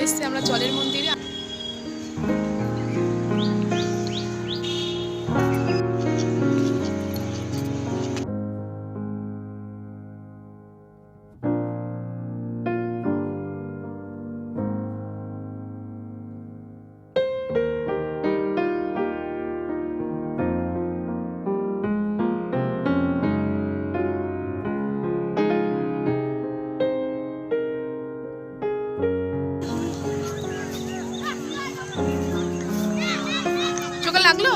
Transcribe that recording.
চলে এসেছি আমরা জলের মন্দিরে লাগলো